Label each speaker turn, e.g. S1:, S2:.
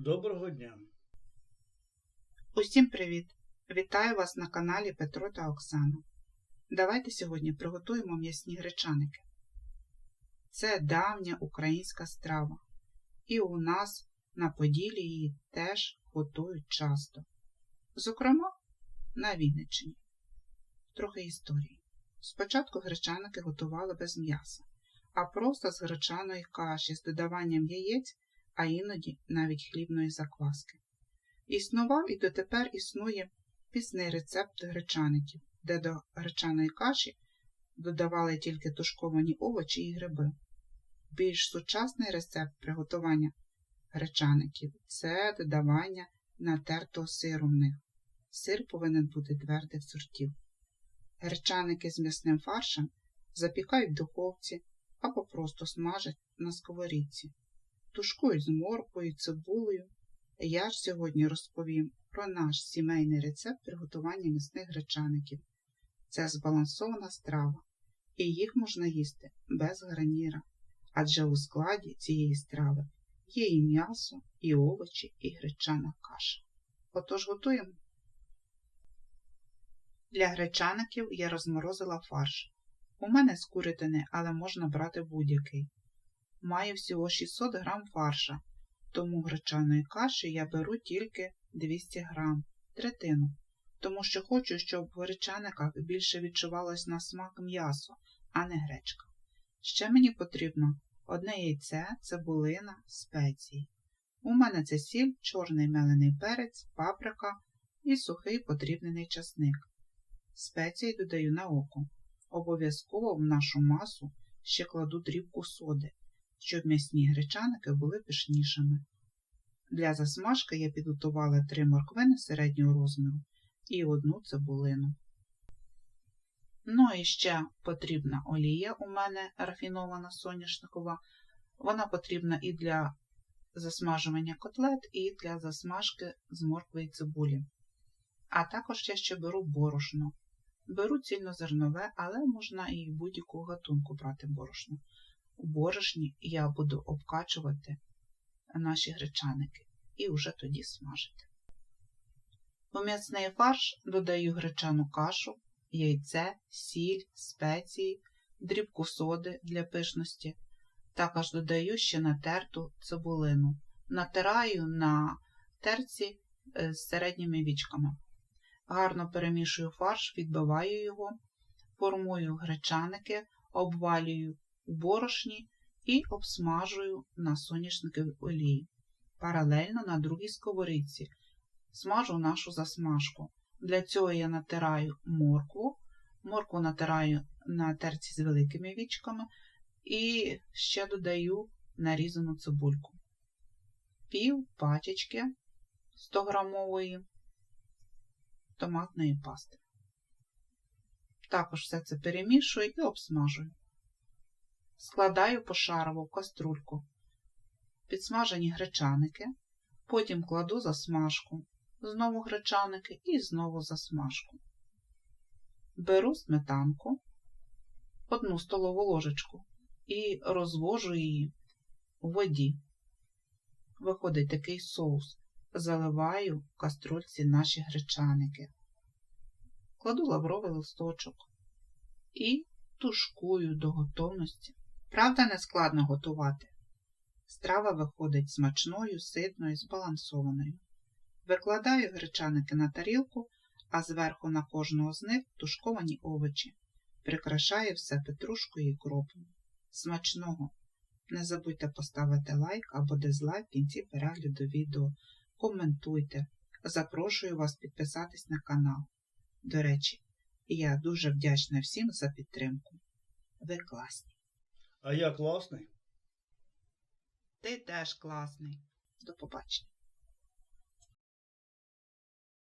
S1: Доброго дня!
S2: Усім привіт! Вітаю вас на каналі Петро та Оксана. Давайте сьогодні приготуємо м'ясні гречаники. Це давня українська страва. І у нас на Поділі її теж готують часто. Зокрема, на Вінниччині. Трохи історії. Спочатку гречаники готували без м'яса, а просто з гречаної каші з додаванням яєць, а іноді навіть хлібної закваски. Існував і дотепер існує пісний рецепт гречаників, де до гречаної каші додавали тільки тушковані овочі і гриби. Більш сучасний рецепт приготування гречаників це додавання натертого сиру в них. Сир повинен бути твердих сортів. Гречаники з м'ясним фаршем запікають в духовці або просто смажать на сковорідці, тушкують з морквою, цибулею. Я ж сьогодні розповім про наш сімейний рецепт приготування м'ясних гречаників. Це збалансована страва, і їх можна їсти без граніра, адже у складі цієї страви є і м'ясо, і овочі, і гречана каша. Отож готуємо. Для гречаників я розморозила фарш. У мене з курятини, але можна брати будь-який. Маю всього 600 грам фарша, тому гречаної каші я беру тільки 200 грам, третину, тому що хочу, щоб в гречаниках більше відчувалось на смак м'ясо, а не гречка. Ще мені потрібно одне яйце, цибулина, спеції. У мене це сіль, чорний мелений перець, паприка і сухий подрібнений часник. Спеції додаю на око. Обов'язково в нашу масу ще кладу дрібку соди, щоб м'ясні гречаники були пишнішими. Для засмажки я підготувала три морквини середнього розміру і одну цибулину. Ну і ще потрібна олія у мене рафінована соняшникова. Вона потрібна і для засмажування котлет, і для засмажки з моркви і цибулі. А також я ще беру борошно. Беру цільнозернове, але можна і будь-яку гатунку брати борошно. У борошні я буду обкачувати наші гречаники і вже тоді смажити. У м'ясний фарш додаю гречану кашу, яйце, сіль, спеції, дрібку соди для пишності. Також додаю ще натерту цибулину. Натираю на терці з середніми вічками. Гарно перемішую фарш, відбиваю його, формую гречаники, обвалюю у борошні і обсмажую на соняшниковій олії. Паралельно на другій сковорідці смажу нашу засмажку. Для цього я натираю моркву, моркву натираю на терці з великими вічками і ще додаю нарізану цибульку. Пів пачечки 100 грамової томатної пасти. Також все це перемішую і обсмажую. Складаю пошарово в каструльку, підсмажені гречаники, потім кладу засмажку, знову гречаники і знову засмажку. Беру сметанку, одну столову ложечку і розвожу її у воді. Виходить такий соус. Заливаю в каструльці наші гречаники, кладу лавровий листочок і тушкую до готовності. Правда, не складно готувати. Страва виходить смачною, ситною, збалансованою. Викладаю гречаники на тарілку, а зверху на кожного з них тушковані овочі. Прикрашаю все петрушкою і кропом. Смачного! Не забудьте поставити лайк або дизлайк в кінці перегляду відео. Коментуйте. Запрошую вас підписатись на канал. До речі, я дуже вдячна всім за підтримку. Ви класні.
S1: А я класний.
S2: Ти теж класний. До побачення.